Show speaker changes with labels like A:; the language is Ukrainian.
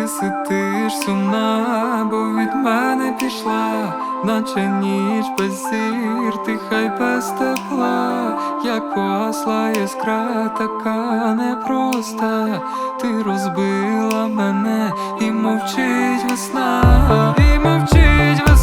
A: ти сидиш сумна, бо від мене пішла, наче ніч без зір, ти хай без тепла, як посла іскра, така непроста, ти розбила мене і мовчить весна, і мовчить весна,